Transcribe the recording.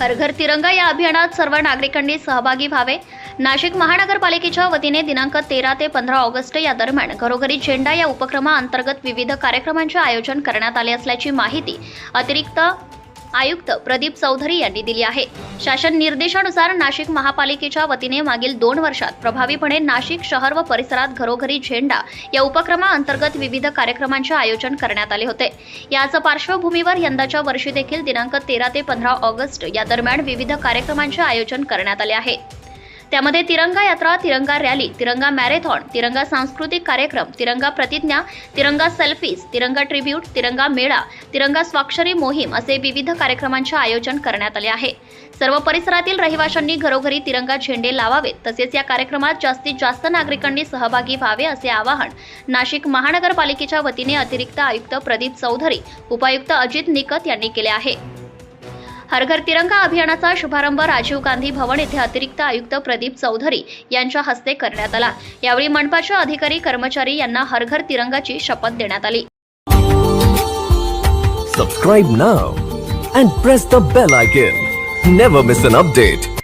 हर घर तिरंगा या अभियानात सर्व नागरिकांनी सहभागी व्हावे. नाशिक महानगरपालिकेच्या वतीने दिनांक तेरा ते पंधरा ऑगस्ट या दरम्यान घरोघरी झेंडा या उपक्रमाअंतर्गत विविध कार्यक्रमांचे आयोजन करण्यात आले असल्याची माहिती अतिरिक्त आयुक्त प्रदीप चौधरी यांनी दिली आहे. शासन निर्देशानुसार नाशिक महापालिकेच्या वतीने मागील दोन वर्षात प्रभावीपणे नाशिक शहर व परिसरात घरोघरी झेंडा या उपक्रमाअंतर्गत विविध कार्यक्रमांचे आयोजन करण्यात आले होते. याच पार्श्वभूमीवर यंदाच्या वर्षी देखील दिनांक तेरा ते पंधरा ऑगस्ट या दरम्यान विविध कार्यक्रमांचे आयोजन करण्यात आले आहे. त्यामध्ये तिरंगा यात्रा तिरंगा रॅली तिरंगा मॅरेथॉन तिरंगा सांस्कृतिक कार्यक्रम तिरंगा प्रतिज्ञा तिरंगा सेल्फीज तिरंगा ट्रिब्यूट तिरंगा मेळा तिरंगा स्वाक्षरी मोहीम असे विविध कार्यक्रमांचे आयोजन करण्यात आले आहे. सर्व परिसरातील रहिवाशांनी घरोघरी तिरंगा झेंडे लावावेत. तसेच या कार्यक्रमात जास्तीत जास्त नागरिकांनी सहभागी व्हावे असे आवाहन नाशिक महानगरपालिकेच्या वतीने अतिरिक्त आयुक्त प्रदीप चौधरी उपायुक्त अजित निकत यांनी केले आहे. हर घर तिरंगा अभियानाचा शुभारंभ राजीव गांधी भवन येथे अतिरिक्त आयुक्त प्रदीप चौधरी यांच्या हस्ते करण्यात आला. यावेळी मनपाचे अधिकारी कर्मचारी यांना हर घर तिरंगाची शपथ देण्यात आली. Subscribe now and press the bell icon never miss an update